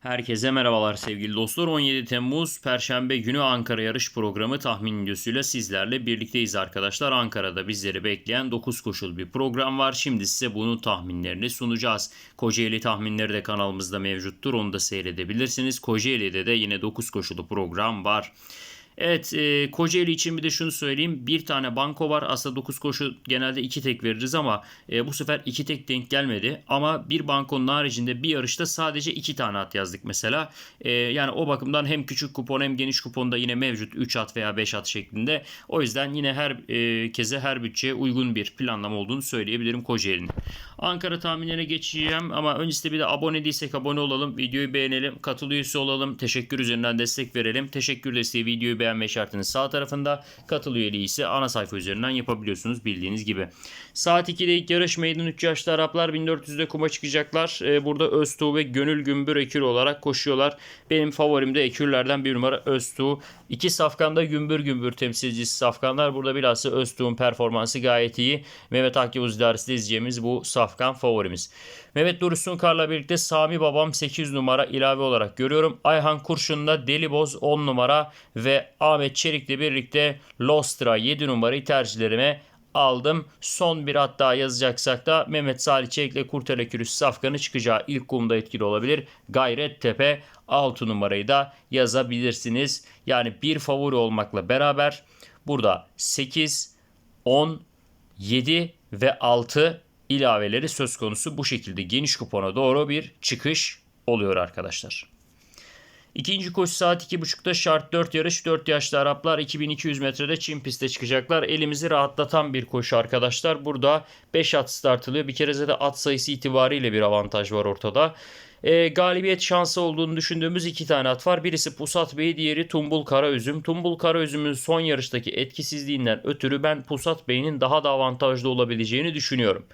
Herkese merhabalar sevgili dostlar. 17 Temmuz Perşembe günü Ankara yarış programı tahmin videosuyla sizlerle birlikteyiz arkadaşlar. Ankara'da bizleri bekleyen 9 koşul bir program var. Şimdi size bunun tahminlerini sunacağız. Kocaeli tahminleri de kanalımızda mevcuttur. Onu da seyredebilirsiniz. Kocaeli'de de yine 9 koşulu program var. Evet e, Kocaeli için bir de şunu söyleyeyim. Bir tane banko var. Aslında 9 koşu genelde 2 tek veririz ama e, bu sefer 2 tek denk gelmedi. Ama bir bankonun haricinde bir yarışta sadece 2 tane at yazdık mesela. E, yani o bakımdan hem küçük kupon hem geniş kuponda yine mevcut 3 at veya 5 at şeklinde. O yüzden yine her e, keze her bütçeye uygun bir planlama olduğunu söyleyebilirim Kocaeli'nin. Ankara tahminlerine geçeceğim ama öncesinde bir de abone değilsek abone olalım. Videoyu beğenelim. Katıl üyesi olalım. Teşekkür üzerinden destek verelim. Teşekkür desteği videoyu beğenme işaretinin sağ tarafında. Katıl üyeliği ise ana sayfa üzerinden yapabiliyorsunuz bildiğiniz gibi. Saat 2'de ilk yarış meydan 3 yaşlı Araplar 1400'de kuma çıkacaklar. Ee, burada Öztuğ ve Gönül Gümbür ekür olarak koşuyorlar. Benim favorim de ekürlerden bir numara Öztuğ. İki safkanda Gümbür Gümbür temsilcisi safkanlar. Burada bilhassa Öztuğ'un performansı gayet iyi. Mehmet Akif Uzdarisi'de izleyeceğimiz bu safkan favorimiz. Mehmet Dursun Kar'la birlikte Sami Babam 8 numara ilave olarak görüyorum. Ayhan Kurşun'da Deliboz 10 numara ve Ahmet Çelik'le birlikte Lostra 7 numarayı tercihlerime aldım. Son bir hatta yazacaksak da Mehmet Salih Çelik'le Kurtele Kürüs Safkan'ı çıkacağı ilk kumda etkili olabilir. Gayret Tepe 6 numarayı da yazabilirsiniz. Yani bir favori olmakla beraber burada 8, 10, 7 ve 6 ilaveleri söz konusu. Bu şekilde geniş kupona doğru bir çıkış oluyor arkadaşlar. İkinci koşu saat 2.30'da şart 4 yarış 4 yaşlı Araplar 2200 metrede çim piste çıkacaklar. Elimizi rahatlatan bir koşu arkadaşlar. Burada 5 at startılıyor. Bir kere de at sayısı itibariyle bir avantaj var ortada. E, galibiyet şansı olduğunu düşündüğümüz iki tane at var. Birisi Pusat Bey, diğeri Tumbul Karaüzüm. Tumbul Karaüzüm'ün son yarıştaki etkisizliğinden ötürü ben Pusat Bey'in daha da avantajlı olabileceğini düşünüyorum.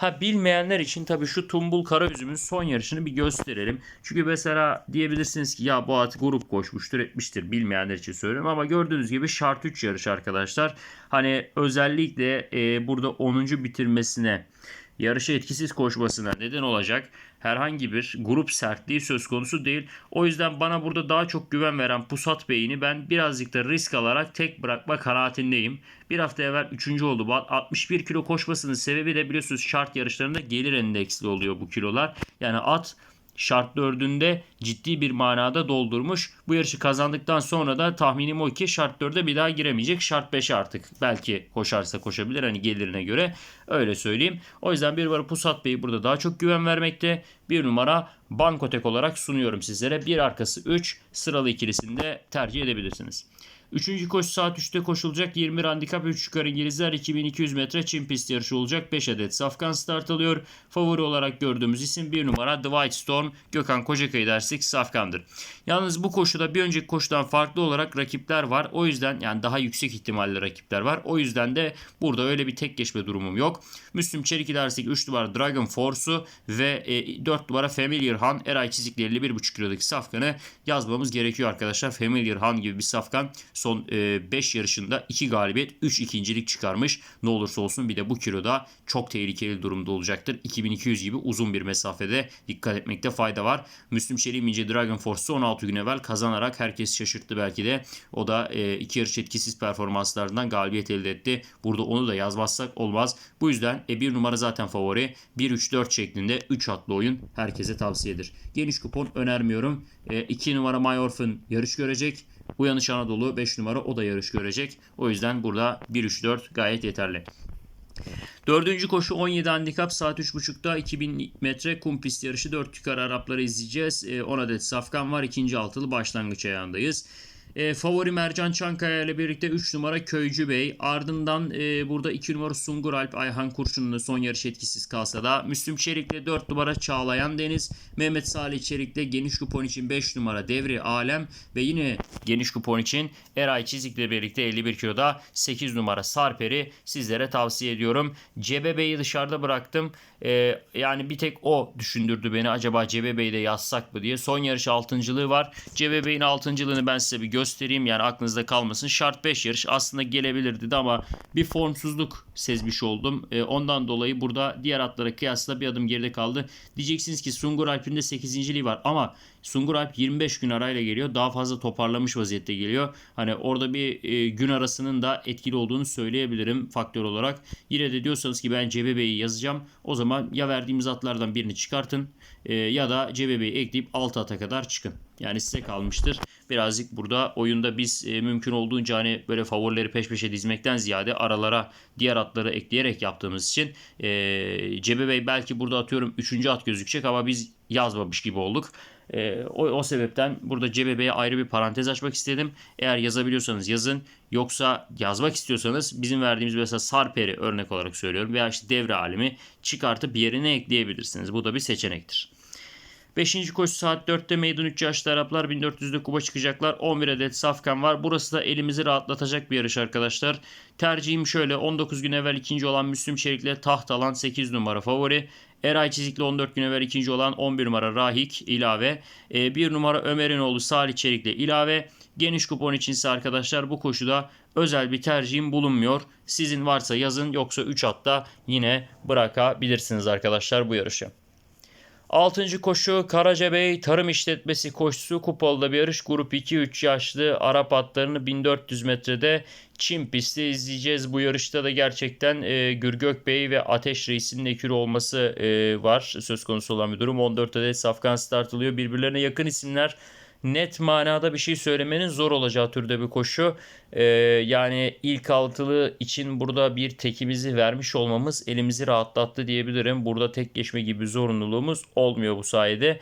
Ha bilmeyenler için tabii şu Tumbul Karaüzüm'ün son yarışını bir gösterelim. Çünkü mesela diyebilirsiniz ki ya bu at grup koşmuştur etmiştir. Bilmeyenler için söylüyorum ama gördüğünüz gibi şart 3 yarış arkadaşlar. Hani özellikle e, burada 10. bitirmesine yarışı etkisiz koşmasına neden olacak herhangi bir grup sertliği söz konusu değil. O yüzden bana burada daha çok güven veren Pusat Bey'ini ben birazcık da risk alarak tek bırakma kanaatindeyim. Bir hafta evvel 3. oldu. Bu 61 kilo koşmasının sebebi de biliyorsunuz şart yarışlarında gelir endeksli oluyor bu kilolar. Yani at şart dördünde ciddi bir manada doldurmuş. Bu yarışı kazandıktan sonra da tahminim o ki şart 4'e bir daha giremeyecek. Şart 5'e artık belki koşarsa koşabilir hani gelirine göre öyle söyleyeyim. O yüzden bir numara Pusat Bey burada daha çok güven vermekte. Bir numara Bankotek olarak sunuyorum sizlere. Bir arkası 3 sıralı ikilisinde tercih edebilirsiniz. Üçüncü koşu saat 3'te koşulacak 20 handikap 3 yukarı İngilizler 2200 metre çim pist yarışı olacak. 5 adet safkan start alıyor. Favori olarak gördüğümüz isim 1 numara The Storm. Gökhan Kocakayı dersek safkandır. Yalnız bu koşuda bir önceki koşudan farklı olarak rakipler var. O yüzden yani daha yüksek ihtimalle rakipler var. O yüzden de burada öyle bir tek geçme durumum yok. Müslüm Çelik dersek 3 numara Dragon Force'u ve e, 4 numara Familiar Han Eray Çizikli 51,5 kilodaki safkanı yazmamız gerekiyor arkadaşlar. Familiar Han gibi bir safkan son 5 e, yarışında 2 galibiyet 3 ikincilik çıkarmış. Ne olursa olsun bir de bu kiloda çok tehlikeli durumda olacaktır. 2200 gibi uzun bir mesafede dikkat etmekte fayda var. Müslüm Çelik Mince Dragon Force'u 16 gün evvel kazanarak herkes şaşırttı belki de. O da 2 yarış etkisiz performanslarından galibiyet elde etti. Burada onu da yazmazsak olmaz. Bu yüzden e, bir numara zaten favori. 1-3-4 şeklinde 3 atlı oyun herkese tavsiyedir. Geniş kupon önermiyorum. 2 numara My Orphan yarış görecek. Uyanış Anadolu 5 numara o da yarış görecek. O yüzden burada 1-3-4 gayet yeterli. Dördüncü koşu 17 handikap saat 3.30'da 2000 metre kum pist yarışı 4 yukarı Arapları izleyeceğiz. 10 adet safkan var. ikinci altılı başlangıç ayağındayız. E, favori Mercan Çankaya ile birlikte 3 numara Köycü Bey. Ardından e, burada 2 numara Sungur Alp Ayhan Kurşun'un son yarış etkisiz kalsa da Müslüm Çelik'le 4 numara Çağlayan Deniz. Mehmet Salih Çelik'le geniş kupon için 5 numara Devri Alem ve yine geniş kupon için Eray Çizik'le birlikte 51 kiloda 8 numara Sarper'i sizlere tavsiye ediyorum. Cebe Bey'i dışarıda bıraktım. E, yani bir tek o düşündürdü beni. Acaba Cebe Bey'i de yazsak mı diye. Son yarış altıncılığı var. Cebe Bey'in altıncılığını ben size bir göstereyim göstereyim yani aklınızda kalmasın. Şart 5 yarış aslında gelebilirdi de ama bir formsuzluk sezmiş oldum. E, ondan dolayı burada diğer atlara kıyasla bir adım geride kaldı. Diyeceksiniz ki Sungur Alp'in de 8. var ama Sungur Alp 25 gün arayla geliyor. Daha fazla toparlamış vaziyette geliyor. Hani orada bir e, gün arasının da etkili olduğunu söyleyebilirim faktör olarak. Yine de diyorsanız ki ben CBB'yi yazacağım. O zaman ya verdiğimiz atlardan birini çıkartın e, ya da CBB'yi ekleyip 6 ata kadar çıkın. Yani size kalmıştır. Birazcık burada oyunda biz e, mümkün olduğunca hani böyle favorileri peş peşe dizmekten ziyade aralara diğer atları ekleyerek yaptığımız için e, CBB belki burada atıyorum 3. at gözükecek ama biz yazmamış gibi olduk. E, o, o sebepten burada CBB'ye ayrı bir parantez açmak istedim. Eğer yazabiliyorsanız yazın. Yoksa yazmak istiyorsanız bizim verdiğimiz mesela Sarper'i örnek olarak söylüyorum. Veya işte devre alemi çıkartıp yerine ekleyebilirsiniz. Bu da bir seçenektir. 5. koşu saat 4'te meydan 3 yaşlı Araplar 1400'de kuba çıkacaklar. 11 adet safkan var. Burası da elimizi rahatlatacak bir yarış arkadaşlar. Tercihim şöyle 19 gün evvel ikinci olan Müslüm Çelik'le taht alan 8 numara favori. Eray Çizikli 14 gün evvel ikinci olan 11 numara Rahik ilave. 1 numara Ömer'in oğlu Salih Çelik'le ilave. Geniş kupon içinse arkadaşlar bu koşuda özel bir tercihim bulunmuyor. Sizin varsa yazın yoksa 3 hatta yine bırakabilirsiniz arkadaşlar bu yarışı. 6. koşu Karacabey Tarım İşletmesi koşusu kupalıda bir yarış. Grup 2-3 yaşlı Arap atlarını 1400 metrede Çin pisti izleyeceğiz. Bu yarışta da gerçekten e, Gürgök Bey ve Ateş Reis'in ekürü olması e, var. Söz konusu olan bir durum. 14 adet safkan startılıyor. Birbirlerine yakın isimler net manada bir şey söylemenin zor olacağı türde bir koşu. Ee, yani ilk altılı için burada bir tekimizi vermiş olmamız elimizi rahatlattı diyebilirim. Burada tek geçme gibi zorunluluğumuz olmuyor bu sayede.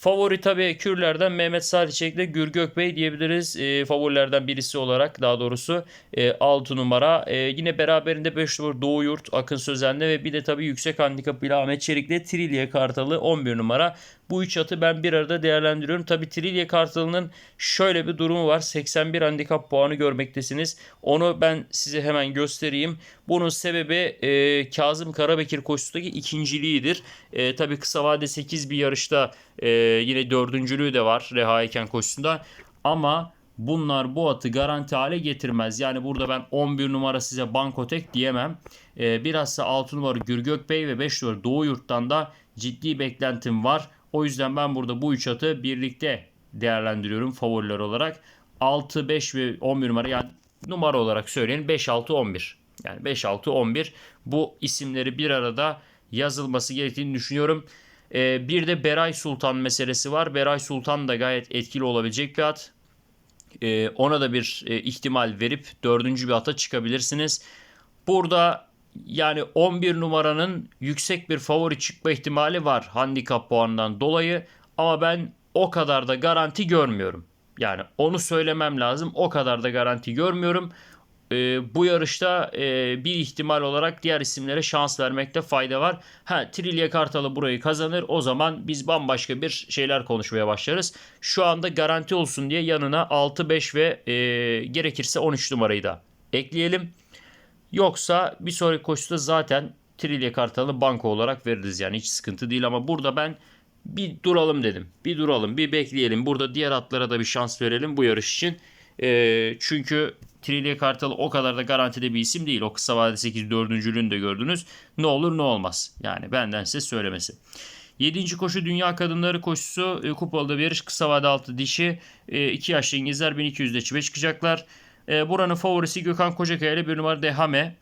Favori tabii Kürlerden Mehmet Salih ile Gürgök Bey diyebiliriz. E, favorilerden birisi olarak daha doğrusu e, 6 numara. E, yine beraberinde 5 numara Doğu Yurt, Akın Sözen'le ve bir de tabii yüksek handikap ile Ahmet Çelik'le Trilye Kartalı 11 numara. Bu üç atı ben bir arada değerlendiriyorum. Tabi Trilye Kartalı'nın şöyle bir durumu var. 81 handikap puanı görmektesiniz. Onu ben size hemen göstereyim. Bunun sebebi e, Kazım Karabekir koşusundaki ikinciliğidir. E, Tabi kısa vade 8 bir yarışta e, yine dördüncülüğü de var Reha Eken koşusunda. Ama bunlar bu atı garanti hale getirmez. Yani burada ben 11 numara size Bankotek diyemem. Ee, bilhassa 6 numara Gürgök Bey ve 5 numara Doğu Yurt'tan da ciddi beklentim var. O yüzden ben burada bu üç atı birlikte değerlendiriyorum favoriler olarak. 6, 5 ve 11 numara yani numara olarak söyleyin 5, 6, 11. Yani 5, 6, 11 bu isimleri bir arada yazılması gerektiğini düşünüyorum. Ee, bir de Beray Sultan meselesi var. Beray Sultan da gayet etkili olabilecek bir at. Ee, ona da bir e, ihtimal verip dördüncü bir ata çıkabilirsiniz. Burada yani 11 numaranın yüksek bir favori çıkma ihtimali var handikap puanından dolayı ama ben o kadar da garanti görmüyorum. Yani onu söylemem lazım. O kadar da garanti görmüyorum. Ee, bu yarışta e, bir ihtimal olarak diğer isimlere şans vermekte fayda var. Ha Trilye Kartalı burayı kazanır. O zaman biz bambaşka bir şeyler konuşmaya başlarız. Şu anda garanti olsun diye yanına 6, 5 ve e, gerekirse 13 numarayı da ekleyelim. Yoksa bir sonraki koşuda zaten Trilye Kartal'ı banko olarak veririz yani hiç sıkıntı değil ama burada ben bir duralım dedim. Bir duralım, bir bekleyelim. Burada diğer atlara da bir şans verelim bu yarış için. E, çünkü Trilye Kartal o kadar da garantide bir isim değil. O kısa vadeli 8 dördüncülüğünü de gördünüz. Ne olur ne olmaz. Yani benden size söylemesi. 7. koşu Dünya Kadınları koşusu. E, kupalıda bir yarış. Kısa vade altı dişi. 2 e, yaşlı İngilizler 1200'de çipe çıkacaklar. E, buranın favorisi Gökhan Kocakaya ile bir numara Dehame.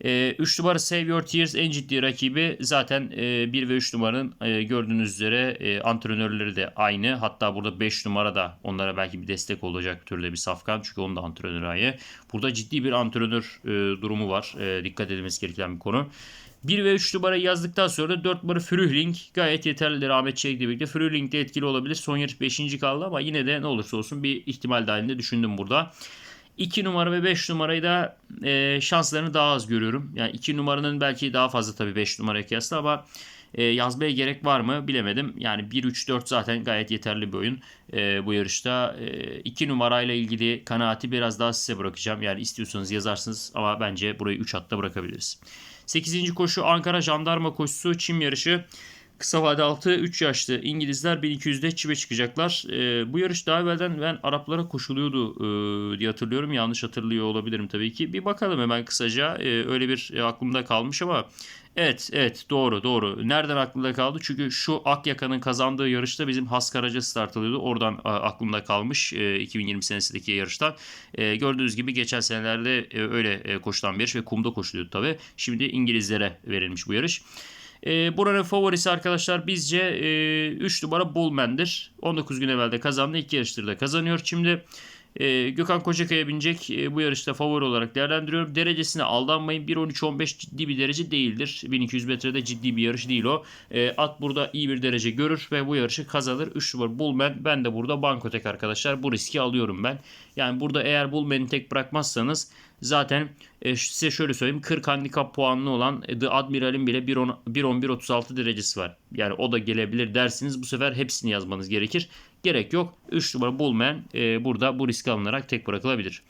3 e, numara Save Your Tears en ciddi rakibi zaten e, 1 ve 3 numaranın e, gördüğünüz üzere e, antrenörleri de aynı. Hatta burada 5 numara da onlara belki bir destek olacak türde bir safkan. Çünkü onun da antrenörü aynı. Burada ciddi bir antrenör e, durumu var. E, dikkat edilmesi gereken bir konu. 1 ve 3 numara yazdıktan sonra 4 numara Frühling gayet yeterli. Ahmet Çelik'le birlikte Frühling de etkili olabilir. Son yarış 5. kaldı ama yine de ne olursa olsun bir ihtimal dahilinde düşündüm burada. 2 numara ve 5 numarayı da e, şanslarını daha az görüyorum. Yani 2 numaranın belki daha fazla tabii 5 numaraya kıyasla ama e, yazmaya gerek var mı bilemedim. Yani 1-3-4 zaten gayet yeterli bir oyun e, bu yarışta. 2 e, numarayla ilgili kanaati biraz daha size bırakacağım. Yani istiyorsanız yazarsınız ama bence burayı 3 hatta bırakabiliriz. 8. koşu Ankara Jandarma koşusu çim yarışı. Kısa vade altı 3 yaşlı İngilizler 1200'de çive çıkacaklar. Ee, bu yarış daha evvelden ben Araplara koşuluyordu e, diye hatırlıyorum. Yanlış hatırlıyor olabilirim tabii ki. Bir bakalım hemen kısaca. Ee, öyle bir e, aklımda kalmış ama Evet, evet doğru doğru. Nereden aklımda kaldı? Çünkü şu Akyaka'nın kazandığı yarışta bizim Has Karaca start alıyordu. Oradan aklımda kalmış e, 2020 senesindeki yarıştan. E, gördüğünüz gibi geçen senelerde e, öyle e, koşulan bir yarış ve kumda koşuluyordu tabii. Şimdi İngilizlere verilmiş bu yarış. E, buranın favorisi arkadaşlar bizce e, 3 numara Bullman'dir. 19 gün evvel de kazandı. İlk yarıştır da kazanıyor. Şimdi e, Gökhan Kocakaya binecek. E, bu yarışta favori olarak değerlendiriyorum. Derecesine aldanmayın. 1.13-15 ciddi bir derece değildir. 1200 metrede ciddi bir yarış değil o. E, at burada iyi bir derece görür ve bu yarışı kazanır. 3 numara Bullman. Ben de burada Bankotek arkadaşlar. Bu riski alıyorum ben. Yani burada eğer Bullman'i tek bırakmazsanız zaten e, size şöyle söyleyeyim 40 handikap puanlı olan e, The Admiral'in bile 1.11-1.36 derecesi var. Yani o da gelebilir dersiniz. Bu sefer hepsini yazmanız gerekir. Gerek yok. 3 numara Bullman e, burada bu risk alınarak tek bırakılabilir.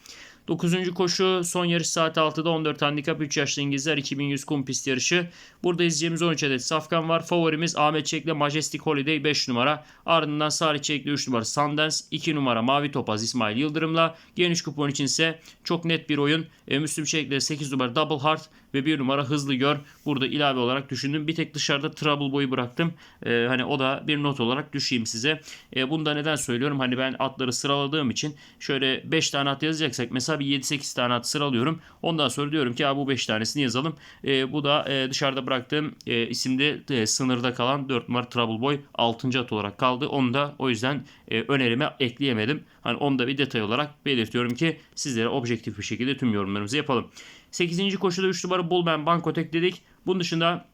9. koşu son yarış saat 6'da 14 handikap 3 yaşlı İngilizler 2100 kum pist yarışı. Burada izleyeceğimiz 13 adet safkan var. Favorimiz Ahmet Çelik'le Majestic Holiday 5 numara. Ardından Salih Çelik'le 3 numara Sundance 2 numara Mavi Topaz İsmail Yıldırım'la. Geniş kupon için ise çok net bir oyun. E, Müslüm Çelik'le 8 numara Double Heart ve 1 numara Hızlı Gör. Burada ilave olarak düşündüm. Bir tek dışarıda Trouble Boy'u bıraktım. E, hani o da bir not olarak düşeyim size. E, bunu da neden söylüyorum? Hani ben atları sıraladığım için şöyle 5 tane at yazacaksak mesela bir 7-8 tane at sıralıyorum. Ondan sonra diyorum ki bu 5 tanesini yazalım. E, bu da e, dışarıda bıraktığım e, isimde e, sınırda kalan 4 numara Trouble Boy 6. at olarak kaldı. Onu da o yüzden e, önerime ekleyemedim. Hani onu da bir detay olarak belirtiyorum ki sizlere objektif bir şekilde tüm yorumlarımızı yapalım. 8. koşuda 3 numara Bullman Bankotek dedik. Bunun dışında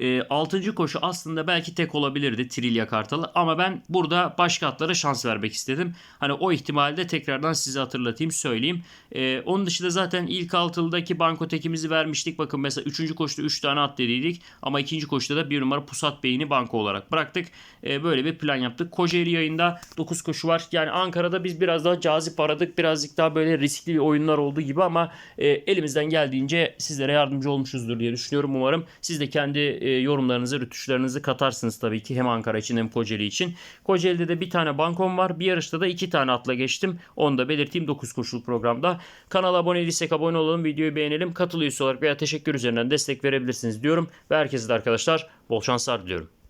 e, 6. koşu aslında belki tek olabilirdi Trilya Kartalı ama ben burada başka atlara şans vermek istedim. Hani o ihtimalde tekrardan size hatırlatayım söyleyeyim. E, onun dışında zaten ilk altıldaki bankotekimizi vermiştik. Bakın mesela 3. koşuda 3 tane at dediydik ama 2. koşuda da 1 numara Pusat Bey'ini banko olarak bıraktık. E, böyle bir plan yaptık. Kocaeli yayında 9 koşu var. Yani Ankara'da biz biraz daha cazip aradık. Birazcık daha böyle riskli oyunlar olduğu gibi ama e, elimizden geldiğince sizlere yardımcı olmuşuzdur diye düşünüyorum. Umarım siz de kendi e, yorumlarınızı, rütuşlarınızı katarsınız tabii ki hem Ankara için hem Kocaeli için. Kocaeli'de de bir tane bankom var. Bir yarışta da iki tane atla geçtim. Onu da belirteyim 9 koşul programda. Kanala abone değilsek abone olalım, videoyu beğenelim. Katıl olarak veya teşekkür üzerinden destek verebilirsiniz diyorum. Ve herkese de arkadaşlar bol şanslar diliyorum.